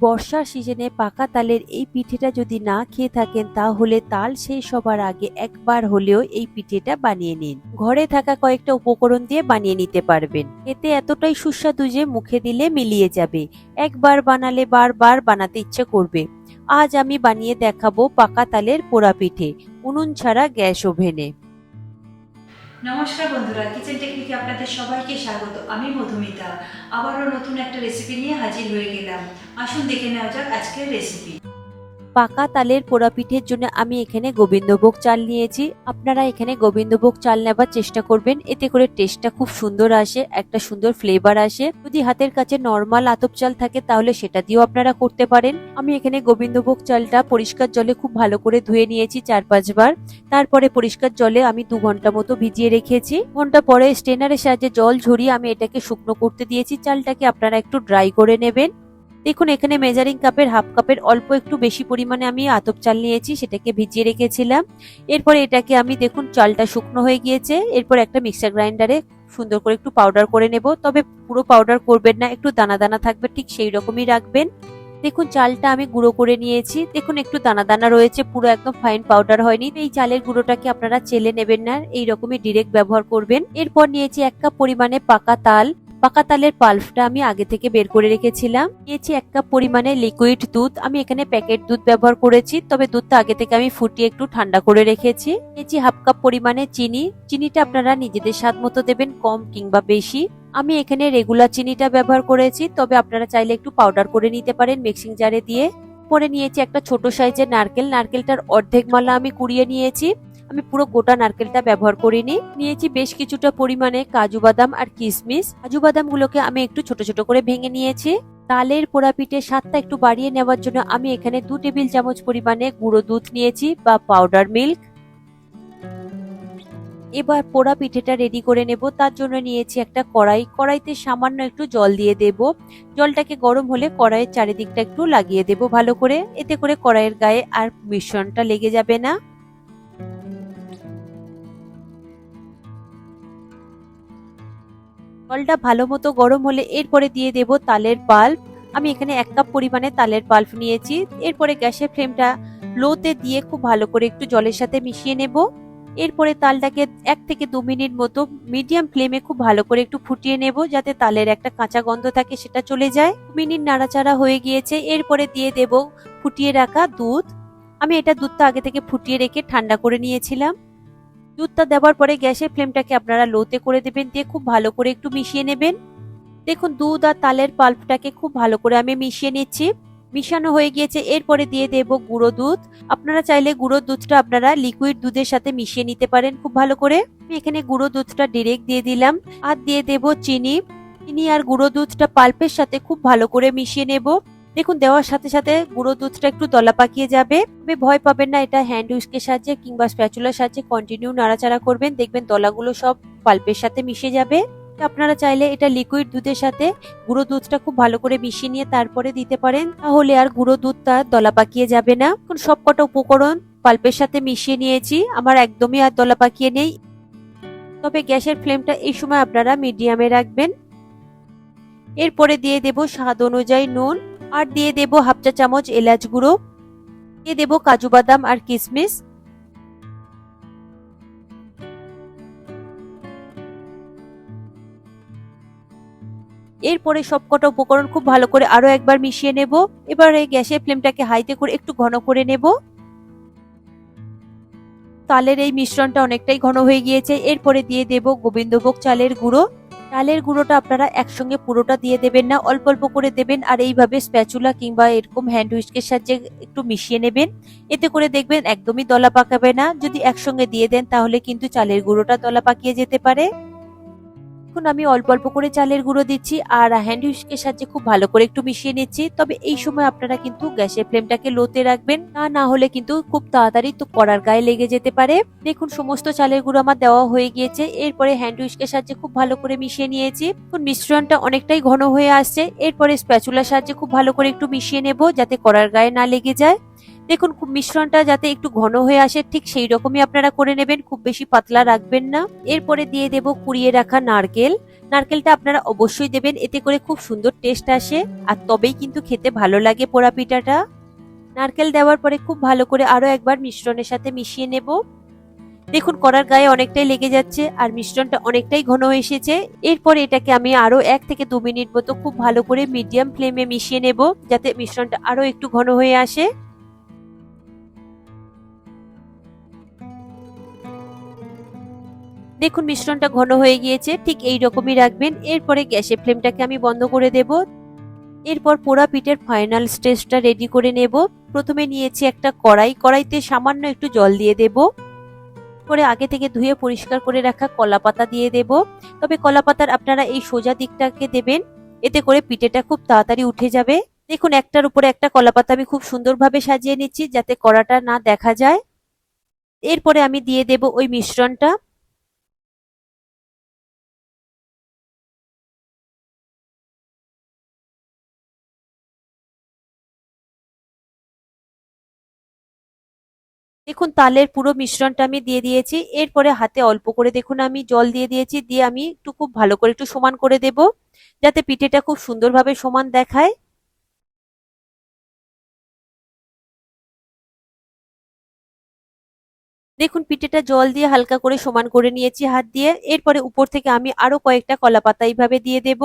বর্ষার সিজনে পাকা তালের এই পিঠেটা যদি না খেয়ে থাকেন, তাহলে তাল শেষ হবার আগে একবার হলেও এই পিঠেটা বানিয়ে নিন। ঘরে থাকা কয়েকটা উপকরণ দিয়ে বানিয়ে নিতে পারবেন। এতে এতটাই সুস্বাদু যে মুখে দিলে মিলিয়ে যাবে। একবার বানালে বারবার বানাতে ইচ্ছে করবে। আজ আমি বানিয়ে দেখাবো পাকা তালের পোড়া পিঠে। উনুন ছাড়া গ্যাস ওভেনে। নমস্কার বন্ধুরা কিচেন টেকনিকে আপনাদের সবাইকে স্বাগত। আমি মধুমিতা। আবারও নতুন একটা রেসিপি নিয়ে হাজির হয়ে গেলাম। আসুন দেখে নেওয়া যাক আজকের রেসিপি পাকা তালের পোড়া পিঠের জন্য আমি এখানে গোবিন্দভোগ চাল নিয়েছি। আপনারা এখানে গোবিন্দভোগ চাল নেবার চেষ্টা করবেন। এতে করে টেস্টটা খুব সুন্দর আসে, একটা সুন্দর ফ্লেভার আসে। যদি হাতের কাছে নর্মাল আতপ চাল থাকে, তাহলে সেটা দিয়েও আপনারা করতে পারেন। আমি এখানে গোবিন্দভোগ চালটা পরিষ্কার জলে খুব ভালো করে ধুয়ে নিয়েছি চার পাঁচবার। তারপরে পরিষ্কার জলে আমি দু ঘণ্টা মতো ভিজিয়ে রেখেছি। ঘণ্টা পরে স্টেনারের সাহায্যে জল ঝরিয়ে আমি এটাকে শুকনো করতে দিয়েছি। চালটাকে আপনারা একটু ড্রাই করে নেবেন। দেখুন, এখানে মেজারিং কাপের হাফ কাপের অল্প একটু বেশি পরিমাণে আমি আতপ চাল নিয়েছি, সেটাকে ভিজিয়ে রেখেছিলাম। এরপরে এটাকে আমি দেখুন, চালটা শুকনো হয়ে গিয়েছে। এরপর একটা মিক্সার গ্রাইন্ডারে সুন্দর করে একটু পাউডার করে নেব। তবে পুরো পাউডার করবেন না, একটু দানা দানা থাকবে, ঠিক সেই রকমই রাখবেন। দেখুন, চালটা আমি গুঁড়ো করে নিয়েছি। দেখুন, একটু দানা দানা রয়েছে, পুরো একদম ফাইন পাউডার হয়নি। এই চালের গুঁড়োটাকে আপনারা চেলে নেবেন না এই রকমই ডিরেক্ট ব্যবহার করবেন। এরপর নিয়েছি এক কাপ পরিমাণে পাকা তাল। পাকা তালের পাল্পটা আমি আগে থেকে বের করে রেখেছিলাম। নিয়েছি এক কাপ পরিমাণে লিকুইড দুধ। আমি এখানে প্যাকেট দুধ ব্যবহার করেছি, তবে দুধটা আগে থেকে আমি ফুটিয়ে একটু ঠান্ডা করে রেখেছি। নিয়েছি হাফ কাপ পরিমাণে চিনি। চিনিটা আপনারা নিজেদের স্বাদ মতো দেবেন, কম কিংবা বেশি। আমি এখানে রেগুলার চিনিটা ব্যবহার করেছি, তবে আপনারা চাইলে একটু পাউডার করে নিতে পারেন মিক্সিং জারে দিয়ে। পরে নিয়েছি একটা ছোট সাইজের নারকেল। নারকেলটার অর্ধেক মালা আমি কুড়িয়ে নিয়েছি। আমি পুরো গোটা নারকেলটা ব্যবহার করিনি। নিয়েছি বেশ কিছুটা পরিমাণে কাজু বাদাম আর কিশমিশ কাজু বাদাম গুলোকে আমি একটু ছোট ছোট করে ভেঙে নিয়েছি। তালের পোড়া পিঠে স্বাদটা একটু বাড়িয়ে নেওয়ার জন্য আমি এখানে দু টেবিল চামচ পরিমাণে গুঁড়ো দুধ নিয়েছি বা পাউডার মিল্ক এবার পোড়া পিঠেটা রেডি করে নেব। তার জন্য নিয়েছি একটা কড়াই। কড়াইতে সামান্য একটু জল দিয়ে দেব। জলটাকে গরম হলে কড়াইয়ের চারিদিকটা একটু লাগিয়ে দেব ভালো করে। এতে করে কড়াইয়ের গায়ে আর মিশ্রণটা লেগে যাবে না। জলটা ভালো মতো গরম হলে এরপরে দিয়ে দেব তালের পাল্প আমি এখানে এক কাপ পরিমাণে তালের পাল্প নিয়েছি। এরপরে গ্যাসের ফ্লেমটা লোতে দিয়ে খুব ভালো করে একটু জলের সাথে মিশিয়ে নেব। এরপরে তালটাকে এক থেকে দু মিনিট মতো মিডিয়াম ফ্লেমে খুব ভালো করে একটু ফুটিয়ে নেব যাতে তালের একটা কাঁচা গন্ধ থাকে সেটা চলে যায়। মিনিট নাড়াচাড়া হয়ে গিয়েছে। এরপরে দিয়ে দেব ফুটিয়ে রাখা দুধ। আমি এটা দুধটা আগে থেকে ফুটিয়ে রেখে ঠান্ডা করে নিয়েছিলাম। দুধটা দেওয়ার পরে গ্যাসের ফ্লেমটাকে আপনারা লোতে করে দেবেন, দিয়ে খুব ভালো করে একটু মিশিয়ে নেবেন। দেখুন, দুধ আর তালের পাল্পটাকে খুব ভালো করে আমি মিশিয়ে নিচ্ছি। মিশানো হয়ে গিয়েছে, এরপরে দিয়ে দেব গুঁড়ো দুধ। আপনারা চাইলে গুঁড়ো দুধটা আপনারা লিকুইড দুধের সাথে মিশিয়ে নিতে পারেন খুব ভালো করে। আমি এখানে গুঁড়ো দুধটা ডিরেক্ট দিয়ে দিলাম, আর দিয়ে দেব চিনি। চিনি আর গুঁড়ো দুধটা পাল্পের সাথে খুব ভালো করে মিশিয়ে নেব। দেখুন, দেওয়ার সাথে সাথে গুঁড়ো দুধটা একটু দলা পাকিয়ে যাবে। তবে ভয় পাবেন না, এটা হ্যান্ড উইস্কের সাহায্যে কিংবা স্প্যাচুলার সাহায্যে কন্টিনিউ নাড়াচাড়া করবেন। দেখবেন দলাগুলো সব পাল্পের সাথে মিশে যাবে। আপনারা চাইলে এটা লিকুইড দুধের সাথে গুঁড়ো দুধটা খুব ভালো করে মিশিয়ে নিয়ে তারপরে দিতে পারেন। তাহলে আর গুঁড়ো দুধটা দলা পাকিয়ে যাবে না। এখন সবকটা উপকরণ পাল্পের সাথে মিশিয়ে নিয়েছি। আমার একদমই আর দলা পাকিয়ে নেই। তবে গ্যাসের ফ্লেমটা এই সময় আপনারা মিডিয়ামে রাখবেন। এরপরে দিয়ে দেব স্বাদ অনুযায়ী নুন। আর দিয়ে দেব হাফ চা চামচ এলাচ গুঁড়ো, দিয়ে দেব কাজু বাদাম আর কিশমিশ এরপরে সবকটা উপকরণ খুব ভালো করে আরও একবার মিশিয়ে নেব। এবারে গ্যাসের ফ্লেমটাকে হাইতে করে একটু ঘন করে নেব। তালের এই মিশ্রণটা অনেকটাই ঘন হয়ে গিয়েছে। এরপরে দিয়ে দেব গোবিন্দভোগ চালের গুঁড়ো। চালের গুঁড়োটা আপনারা একসঙ্গে পুরোটা দিয়ে দেবেন না, অল্প অল্প করে দেবেন আর এইভাবে স্প্যাচুলা কিংবা এরকম হ্যান্ড হুইস্কের সাহায্যে একটু মিশিয়ে নেবেন। এতে করে দেখবেন একদমই দলা পাকাবে না। যদি একসঙ্গে দিয়ে দেন তাহলে কিন্তু চালের গুঁড়োটা দলা পাকিয়ে যেতে পারে। এখন আমি অল্প অল্প করে চালের গুঁড়ো দিচ্ছি আর হ্যান্ড হুইস্কের সাহায্যে খুব ভালো করে একটু মিশিয়ে নিচ্ছি। তবে এই সময় আপনারা কিন্তু গ্যাসের ফ্লেমটাকে লোতে রাখবেন। তা না হলে কিন্তু খুব তাড়াতাড়ি তো কড়ার গায়ে লেগে যেতে পারে। দেখুন, সমস্ত চালের গুঁড়ো আমার দেওয়া হয়ে গিয়েছে। এরপরে হ্যান্ড হুইস্কের সাহায্যে খুব ভালো করে মিশিয়ে নিয়েছি। এখন মিশ্রণটা অনেকটাই ঘন হয়ে আসছে। এরপরে স্প্যাচুলার সাহায্যে খুব ভালো করে একটু মিশিয়ে নেব যাতে কড়ার গায়ে না লেগে যায়। দেখুন মিশ্রণটা যাতে একটু ঘন হয়ে আসে, ঠিক সেই রকমই আপনারা করে নেবেন, খুব বেশি পাতলা রাখবেন না। এরপরে দিয়ে দেব কুড়িয়ে রাখা নারকেল। নারকেলটা আপনারা অবশ্যই দেবেন, এতে করে খুব সুন্দর টেস্ট আসে, আর তবেই কিন্তু খেতে ভালো লাগে পোড়া পিঠাটা নারকেল দেওয়ার পরে খুব ভালো করে আরও একবার মিশ্রণের সাথে মিশিয়ে নেব। দেখুন, করার গায়ে অনেকটাই লেগে যাচ্ছে, আর মিশ্রণটা অনেকটাই ঘন এসেছে। এরপর এটাকে আমি আরও এক থেকে দু মিনিট মতো খুব ভালো করে মিডিয়াম ফ্লেমে মিশিয়ে নেব, যাতে মিশ্রণটা আরও একটু ঘন হয়ে আসে। দেখুন মিশ্রণটা ঘন হয়ে গিয়েছে, ঠিক এই রকমই রাখবেন। এরপরে গ্যাসের ফ্লেমটাকে আমি বন্ধ করে দেব। এরপর পোড়া পিঠের ফাইনাল স্টেজটা রেডি করে নেব। প্রথমে নিয়েছি একটা কড়াই, কড়াইতে সামান্য একটু জল দিয়ে দেব। করে আগে থেকে ধুয়ে পরিষ্কার করে রাখা কলা পাতা দিয়ে দেব। তবে কলা পাতার আপনারা এই সোজা দিকটাকে দেবেন, এতে করে পিঠেটা খুব তাড়াতাড়ি উঠে যাবে। দেখুন একটার উপরে একটা কলা পাতা আমি খুব সুন্দরভাবে সাজিয়ে নিচ্ছি যাতে কড়াটা না দেখা যায়। এরপরে আমি দিয়ে দেব ওই মিশ্রণটা। দেখুন, তালের পুরো মিশ্রণটা আমি দিয়ে দিয়েছি। এরপরে হাতে অল্প করে দেখুন, আমি জল দিয়ে দিয়েছি। দিয়ে আমি একটু খুব ভালো করে একটু সমান করে দেব, যাতে পিঠেটা খুব সুন্দরভাবে সমান দেখায়। দেখুন, পিঠেটা জল দিয়ে হালকা করে সমান করে নিয়েছি হাত দিয়ে। এরপরে উপর থেকে আমি আরও কয়েকটা কলা পাতা এইভাবে দিয়ে দেব।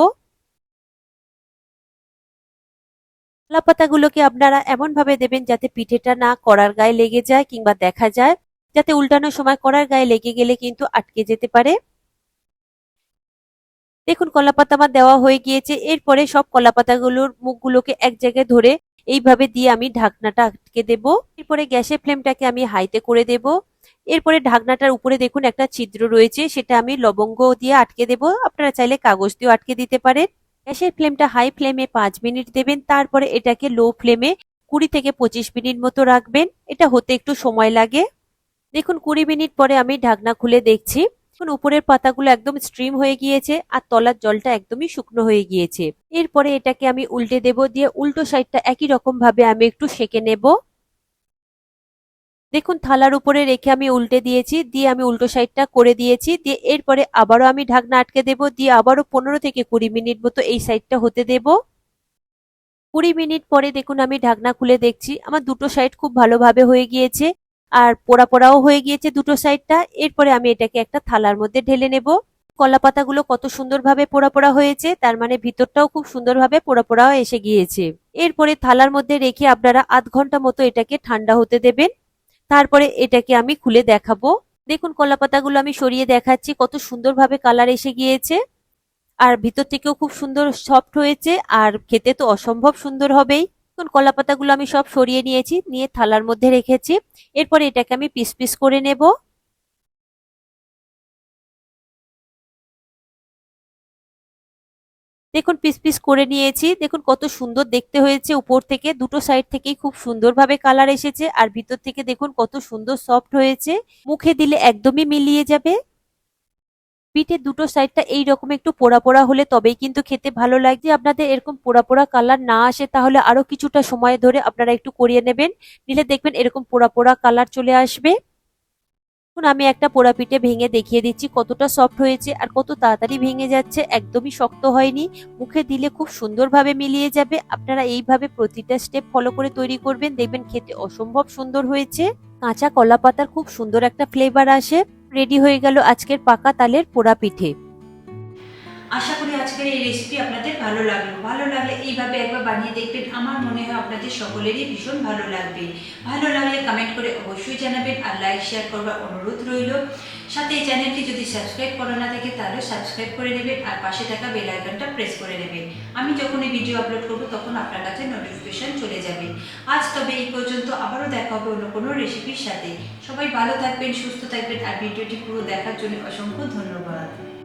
কলা পাতাগুলোকে আপনারা এমন ভাবে দেবেন যাতে পিঠেটা না কড়ার গায়ে লেগে যায় কিংবা দেখা যায়, যাতে উল্টানোর সময় কড়ার গায়ে লেগে গেলে কিন্তু আটকে যেতে পারে। দেখুন কলা পাতা আমার দেওয়া হয়ে গিয়েছে। এরপরে সব কলা পাতাগুলোর মুখগুলোকে এক জায়গায় ধরে এইভাবে দিয়ে আমি ঢাকনাটা আটকে দেব। এরপরে গ্যাসের ফ্লেমটাকে আমি হাইতে করে দেব। এরপরে ঢাকনাটার উপরে দেখুন একটা ছিদ্র রয়েছে, সেটা আমি লবঙ্গ দিয়ে আটকে দেব। আপনারা চাইলে কাগজ দিয়েও আটকে দিতে পারেন। গ্যাসের ফ্লেমটা হাই ফ্লেমে পাঁচ মিনিট দেবেন, তারপরে এটাকে লো ফ্লেমে কুড়ি থেকে পঁচিশ মিনিট মতো রাখবেন। এটা হতে একটু সময় লাগে। দেখুন, কুড়ি মিনিট পরে আমি ঢাকনা খুলে দেখছি। এখন উপরের পাতাগুলো একদম স্ট্রিম হয়ে গিয়েছে আর তলার জলটা একদমই শুকনো হয়ে গিয়েছে। এরপরে এটাকে আমি উল্টে দেব দিয়ে উল্টো সাইডটা একই রকম ভাবে আমি একটু সেকে নেব। দেখুন, থালার উপরে রেখে আমি উল্টে দিয়েছি, দিয়ে আমি উল্টো সাইডটা করে দিয়েছি, দিয়ে এরপরে আবারও আমি ঢাকনা আটকে দেব, দিয়ে আবারও পনেরো থেকে কুড়ি মিনিট মতো এই সাইডটা হতে দেব। কুড়ি মিনিট পরে দেখুন, আমি ঢাকনা খুলে দেখছি, আমার দুটো সাইড খুব ভালোভাবে হয়ে গিয়েছে, আর পোড়া পোড়াও হয়ে গিয়েছে দুটো সাইডটা, এরপরে আমি এটাকে একটা থালার মধ্যে ঢেলে নেব। কলা পাতাগুলো কত সুন্দরভাবে পোড়া পোড়া হয়েছে, তার মানে ভিতরটাও খুব সুন্দরভাবে পোড়া পোড়াও এসে গিয়েছে। এরপরে থালার মধ্যে রেখে আপনারা আধ ঘণ্টা মতো এটাকে ঠান্ডা হতে দেবেন। তারপরে এটাকে আমি খুলে দেখাবো। দেখুন কলা পাতাগুলো আমি সরিয়ে দেখাচ্ছি, কত সুন্দরভাবে কালার এসে গিয়েছে। আর ভিতর থেকেও খুব সুন্দর সফট হয়েছে, আর খেতে তো অসম্ভব সুন্দর হবেই। এখন কলা পাতাগুলো আমি সব সরিয়ে নিয়েছি, নিয়ে থালার মধ্যে রেখেছি। এরপরে এটাকে আমি পিস পিস করে নেব। দেখুন, পিস পিস করে নিয়েছি। দেখুন, কত সুন্দর দেখতে হয়েছে উপর থেকে। দুটো সাইড থেকেই খুব সুন্দরভাবে কালার এসেছে। আর ভিতর থেকে দেখুন, কত সুন্দর সফট হয়েছে। মুখে দিলে একদমই মিলিয়ে যাবে। পিঠে দুটো সাইডটা এই রকম একটু পোড়া পোড়া হলে তবেই কিন্তু খেতে ভালো লাগছে আপনাদের এরকম পোড়া পোড়া কালার না আসে, তাহলে আরও কিছুটা সময় ধরে আপনারা একটু করিয়ে নেবেন। নিলে দেখবেন এরকম পোড়া পোড়া কালার চলে আসবে। এখন আমি একটা পোড়াপিঠে ভেঙে দেখিয়ে দিচ্ছি কতটা সফট হয়েছে আর কত তাড়াতাড়ি ভেঙে যাচ্ছে। একদমই শক্ত হয়নি। মুখে দিলে খুব সুন্দরভাবে মিলিয়ে যাবে। আপনারা এইভাবে প্রতিটা স্টেপ ফলো করে তৈরি করবেন। দেখবেন খেতে অসম্ভব সুন্দর হয়েছে। কাঁচা কলা পাতার খুব সুন্দর একটা ফ্লেভার আসে। রেডি হয়ে গেল আজকের পাকা তালের পোড়া পিঠে আশা করি আজকের এই রেসিপি আপনাদের ভালো লাগল। ভালো লাগলে এইভাবে একবার বানিয়ে দেখবেন। আমার মনে হয় আপনাদের সকলেরই ভীষণ ভালো লাগবে। ভালো লাগলে কমেন্ট করে অবশ্যই জানাবেন আর লাইক শেয়ার করবার অনুরোধ রইল। সাথে এই চ্যানেলটি যদি সাবস্ক্রাইব করা না থাকে, তাহলে সাবস্ক্রাইব করে নেবেন আর পাশে থাকা বেল আইকনটা প্রেস করে নেবেন। আমি যখন এই ভিডিও আপলোড করব, তখন আপনার কাছে নোটিফিকেশন চলে যাবে। আজ তবে এই পর্যন্ত আবারও দেখা হবে অন্য কোনো রেসিপির সাথে। সবাই ভালো থাকবেন, সুস্থ থাকবেন আর ভিডিওটি পুরো দেখার জন্য অসংখ্য ধন্যবাদ।